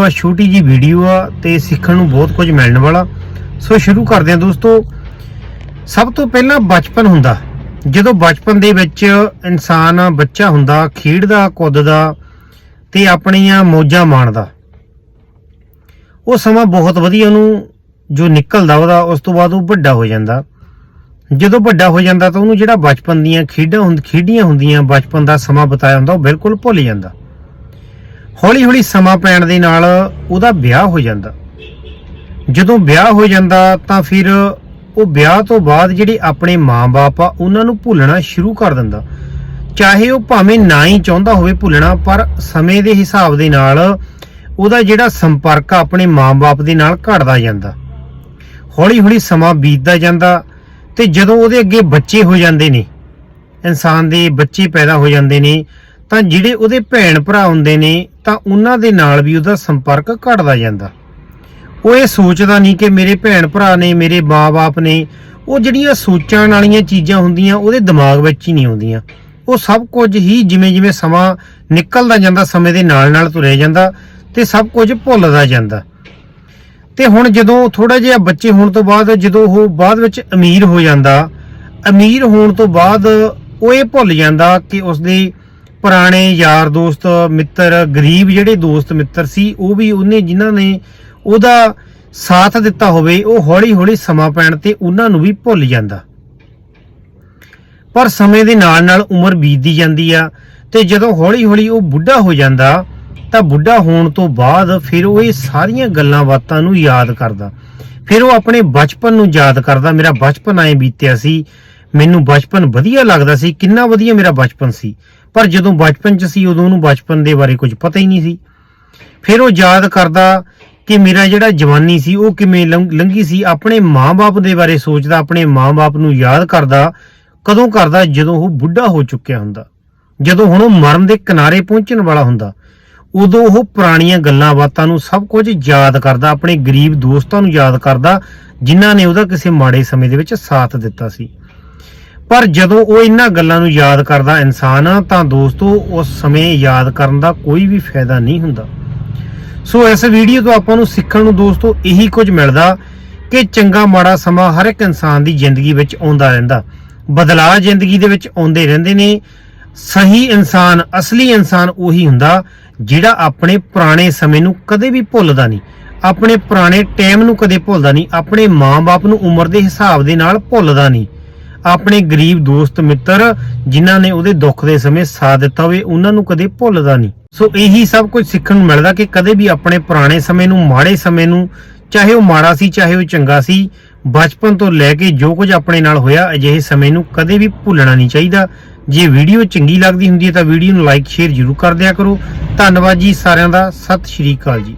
ਆ, ਛੋਟੀ ਜੀ ਵੀਡੀਓ ਆ ਤੇ ਸਿੱਖਣ ਨੂੰ ਬਹੁਤ ਕੁਝ ਮਿਲਣ ਵਾਲਾ। ਸੋ ਸ਼ੁਰੂ ਕਰਦੇ ਹਾਂ ਦੋਸਤੋ। ਸਭ ਤੋਂ ਪਹਿਲਾਂ ਬਚਪਨ ਹੁੰਦਾ। ਜਦੋਂ ਬਚਪਨ ਦੇ ਵਿੱਚ ਇਨਸਾਨ ਬੱਚਾ ਹੁੰਦਾ, ਖੇਡਦਾ, ਕੁੱਦਦਾ ਤੇ ਆਪਣੀਆਂ ਮੌਜਾਂ ਮਾਣਦਾ। ਉਹ ਸਮਾਂ ਬਹੁਤ ਵਧੀਆ ਉਹਨੂੰ ਜੋ ਨਿਕਲਦਾ ਉਹਦਾ, ਉਸ ਤੋਂ ਬਾਅਦ ਉਹ ਵੱਡਾ ਹੋ ਜਾਂਦਾ। ਜਦੋਂ ਵੱਡਾ ਹੋ ਜਾਂਦਾ ਤਾਂ ਉਹਨੂੰ ਜਿਹੜਾ ਬਚਪਨ ਦੀਆਂ ਖੇਡਾਂ ਹੁੰਦ, ਖੇਡੀਆਂ ਹੁੰਦੀਆਂ, ਬਚਪਨ ਦਾ ਸਮਾਂ ਬਿਤਾਇਆ ਹੁੰਦਾ, ਉਹ ਬਿਲਕੁਲ ਭੁੱਲ ਜਾਂਦਾ। ਹੌਲੀ ਹੌਲੀ ਸਮਾਂ ਪੈਣ ਦੇ ਨਾਲ ਉਹਦਾ ਵਿਆਹ ਹੋ ਜਾਂਦਾ। ਜਦੋਂ ਵਿਆਹ ਹੋ ਜਾਂਦਾ ਤਾਂ ਫਿਰ ਉਹ ਵਿਆਹ ਤੋਂ ਬਾਅਦ ਜਿਹੜੇ ਆਪਣੇ ਮਾਂ-ਬਾਪ ਆ, ਉਹਨਾਂ ਨੂੰ ਭੁੱਲਣਾ ਸ਼ੁਰੂ ਕਰ ਦਿੰਦਾ। ਚਾਹੇ ਉਹ ਭਾਵੇਂ ਨਾ ਹੀ ਚਾਹੁੰਦਾ ਹੋਵੇ ਭੁੱਲਣਾ, ਪਰ ਸਮੇਂ ਦੇ ਹਿਸਾਬ ਦੇ ਨਾਲ ਉਹਦਾ ਜਿਹੜਾ ਸੰਪਰਕ ਆ, ਆਪਣੇ ਮਾਂ-ਬਾਪ ਦੇ ਨਾਲ ਘਟਦਾ ਜਾਂਦਾ। ਹੌਲੀ-ਹੌਲੀ ਸਮਾਂ ਬੀਤਦਾ ਜਾਂਦਾ ਤੇ ਜਦੋਂ ਉਹਦੇ ਅੱਗੇ ਬੱਚੇ ਹੋ ਜਾਂਦੇ ਨੇ, ਇਨਸਾਨ ਦੇ ਬੱਚੇ ਪੈਦਾ ਹੋ ਜਾਂਦੇ ਨੇ ਤਾਂ ਜਿਹੜੇ ਉਹਦੇ ਭੈਣ ਭਰਾ ਹੁੰਦੇ ਨੇ, ਤਾਂ ਉਹਨਾਂ ਦੇ ਨਾਲ ਵੀ ਉਹਦਾ ਸੰਪਰਕ ਘਟਦਾ ਜਾਂਦਾ। ਉਹ ਇਹ ਸੋਚਦਾ ਨਹੀਂ ਕਿ ਮੇਰੇ ਭੈਣ ਭਰਾ ਨੇ, ਮੇਰੇ ਮਾਪੇ ਨੇ, ਉਹ ਜਿਹੜੀਆਂ ਸੋਚਣ ਵਾਲੀਆਂ ਚੀਜ਼ਾਂ ਹੁੰਦੀਆਂ, ਉਹਦੇ ਦਿਮਾਗ ਵਿੱਚ ਹੀ ਨਹੀਂ ਆਉਂਦੀਆਂ। ਉਹ ਸਭ ਕੁਝ ਹੀ ਜਿਵੇਂ ਜਿਵੇਂ ਸਮਾਂ ਨਿਕਲਦਾ ਜਾਂਦਾ, ਸਮੇਂ ਦੇ ਨਾਲ ਨਾਲ ਤੁਰਿਆ ਜਾਂਦਾ ਤੇ ਸਭ ਕੁਝ ਭੁੱਲਦਾ ਜਾਂਦਾ। ਤੇ ਹੁਣ ਜਦੋਂ ਥੋੜਾ ਜਿਹਾ ਬੱਚੇ ਹੋਣ ਤੋਂ ਬਾਅਦ, ਜਦੋਂ ਉਹ ਬਾਅਦ ਵਿੱਚ ਅਮੀਰ ਹੋ ਜਾਂਦਾ, ਅਮੀਰ ਹੋਣ ਤੋਂ ਬਾਅਦ ਉਹ ਇਹ ਭੁੱਲ ਜਾਂਦਾ ਕਿ ਉਸਦੇ ਪੁਰਾਣੇ ਯਾਰ ਦੋਸਤ, ਮਿੱਤਰ, ਗਰੀਬ ਜਿਹੜੇ ਦੋਸਤ, ਮਿੱਤਰ ਸੀ, ਉਹ ਵੀ ਉਹਨੇ ਜਿਨ੍ਹਾਂ ਨੇ ਉਹਦਾ ਸਾਥ ਦਿੱਤਾ ਹੋਵੇ, ਉਹ ਹੌਲੀ ਹੌਲੀ ਸਮਾਂ ਪੈਣ ਤੇ ਉਹਨਾਂ ਨੂੰ ਵੀ ਭੁੱਲ ਜਾਂਦਾ। ਪਰ ਸਮੇਂ ਦੇ ਨਾਲ ਨਾਲ ਉਮਰ ਬੀਤਦੀ ਜਾਂਦੀ ਆ ਤੇ ਜਦੋਂ ਹੌਲੀ ਹੌਲੀ ਉਹ ਬੁੱਢਾ ਹੋ ਜਾਂਦਾ, ਤਾਂ ਬੁੱਢਾ ਹੋਣ ਤੋਂ ਬਾਅਦ ਫਿਰ ਉਹ ਇਹ ਸਾਰੀਆਂ ਗੱਲਾਂ ਬਾਤਾਂ ਨੂੰ ਯਾਦ ਕਰਦਾ। ਫਿਰ ਉਹ ਆਪਣੇ ਬਚਪਨ ਨੂੰ ਯਾਦ ਕਰਦਾ, ਮੇਰਾ ਬਚਪਨ ਐ ਬੀਤਿਆ ਸੀ, ਮੈਨੂੰ ਬਚਪਨ ਵਧੀਆ ਲੱਗਦਾ ਸੀ, ਕਿੰਨਾ ਵਧੀਆ ਮੇਰਾ ਬਚਪਨ ਸੀ। ਪਰ ਜਦੋਂ ਬਚਪਨ 'ਚ ਸੀ, ਉਦੋਂ ਉਹਨੂੰ ਬਚਪਨ ਦੇ ਬਾਰੇ ਕੁਝ ਪਤਾ ਹੀ ਨਹੀਂ ਸੀ। ਫਿਰ ਉਹ ਯਾਦ ਕਰਦਾ ਕਿ ਮੇਰਾ ਜਿਹੜਾ ਜਵਾਨੀ ਸੀ, ਉਹ ਕਿਵੇਂ ਲੰਘ- ਲੰਘੀ ਸੀ। ਆਪਣੇ ਮਾਂ-ਬਾਪ ਦੇ ਬਾਰੇ ਸੋਚਦਾ, ਆਪਣੇ ਮਾਂ-ਬਾਪ ਨੂੰ ਯਾਦ ਕਰਦਾ, ਕਦੋਂ ਕਰਦਾ, ਜਦੋਂ ਉਹ ਬੁੱਢਾ ਹੋ ਚੁੱਕਿਆ ਹੁੰਦਾ। ਜਦੋਂ ਹੁਣ ਉਹ ਮਰਨ ਦੇ ਕਿਨਾਰੇ ਪਹੁੰਚਣ ਵਾਲਾ ਹੁੰਦਾ, ਉਦੋਂ ਉਹ ਪੁਰਾਣੀਆਂ ਗੱਲਾਂ ਬਾਤਾਂ ਨੂੰ ਸਭ ਕੁਝ ਯਾਦ ਕਰਦਾ, ਆਪਣੇ ਗਰੀਬ ਦੋਸਤਾਂ ਨੂੰ ਯਾਦ ਕਰਦਾ, ਜਿਨ੍ਹਾਂ ਨੇ ਉਹਦਾ ਕਿਸੇ ਮਾੜੇ ਸਮੇਂ ਦੇ ਵਿੱਚ ਸਾਥ ਦਿੱਤਾ ਸੀ। ਪਰ ਜਦੋਂ ਉਹ ਇਹਨਾਂ ਗੱਲਾਂ ਨੂੰ ਯਾਦ ਕਰਦਾ ਇਨਸਾਨ ਤਾਂ ਦੋਸਤੋ, ਉਸ ਸਮੇਂ ਯਾਦ ਕਰਨ ਦਾ ਕੋਈ ਵੀ ਫਾਇਦਾ ਨਹੀਂ ਹੁੰਦਾ। ਸੋ ਇਸ ਵੀਡੀਓ ਤੋਂ ਆਪਾਂ ਨੂੰ ਸਿੱਖਣ ਨੂੰ ਦੋਸਤੋ ਇਹੀ ਕੁਝ ਮਿਲਦਾ ਕਿ ਚੰਗਾ ਮਾੜਾ ਸਮਾਂ ਹਰ ਇੱਕ ਇਨਸਾਨ ਦੀ ਜ਼ਿੰਦਗੀ ਵਿੱਚ ਆਉਂਦਾ ਰਹਿੰਦਾ। ਬਦਲਾਅ ਜ਼ਿੰਦਗੀ ਦੇ ਵਿੱਚ ਆਉਂਦੇ ਰਹਿੰਦੇ ਨੇ। ਸਹੀ ਇਨਸਾਨ, ਅਸਲੀ ਇਨਸਾਨ ਉਹੀ ਹੁੰਦਾ ਜਿਹੜਾ ਆਪਣੇ ਪੁਰਾਣੇ ਸਮੇਂ ਨੂੰ ਕਦੇ ਵੀ ਭੁੱਲਦਾ ਨਹੀਂ। ਆਪਣੇ ਪੁਰਾਣੇ ਟਾਈਮ ਨੂੰ ਕਦੇ ਭੁੱਲਦਾ ਨਹੀਂ। ਆਪਣੇ ਮਾਂ-ਬਾਪ ਨੂੰ ਉਮਰ ਦੇ ਹਿਸਾਬ ਦੇ ਨਾਲ ਭੁੱਲਦਾ ਨਹੀਂ। ਆਪਣੇ ਗਰੀਬ ਦੋਸਤ ਮਿੱਤਰ ਜਿਨ੍ਹਾਂ ਨੇ ਉਹਦੇ ਦੁੱਖ ਦੇ ਸਮੇਂ ਸਾਥ ਦਿੱਤਾ ਹੋਵੇ, ਉਹਨਾਂ ਨੂੰ ਕਦੇ ਭੁੱਲਦਾ ਨਹੀਂ। ਸੋ ਇਹੀ ਸਭ ਕੁਝ ਸਿੱਖਣ ਨੂੰ ਮਿਲਦਾ ਕਿ ਕਦੇ ਵੀ ਆਪਣੇ ਪੁਰਾਣੇ ਸਮੇਂ ਨੂੰ, ਮਾੜੇ ਸਮੇਂ ਨੂੰ, ਚਾਹੇ ਉਹ ਮਾੜਾ ਸੀ, ਚਾਹੇ ਉਹ ਚੰਗਾ ਸੀ, ਬਚਪਨ ਤੋਂ ਲੈ ਕੇ ਜੋ ਕੁਝ ਆਪਣੇ ਨਾਲ ਹੋਇਆ, ਅਜਿਹੇ ਸਮੇਂ ਨੂੰ ਕਦੇ ਵੀ ਭੁੱਲਣਾ ਨਹੀਂ ਚਾਹੀਦਾ। ਜੇ ਵੀਡੀਓ ਚੰਗੀ ਲੱਗਦੀ ਹੁੰਦੀ ਹੈ ਤਾਂ ਵੀਡੀਓ ਨੂੰ ਲਾਈਕ, ਸ਼ੇਅਰ ਜ਼ਰੂਰ ਕਰ ਦਿਆ ਕਰੋ। ਧੰਨਵਾਦ ਜੀ ਸਾਰਿਆਂ ਦਾ। ਸਤਿ ਸ਼੍ਰੀ ਅਕਾਲ ਜੀ।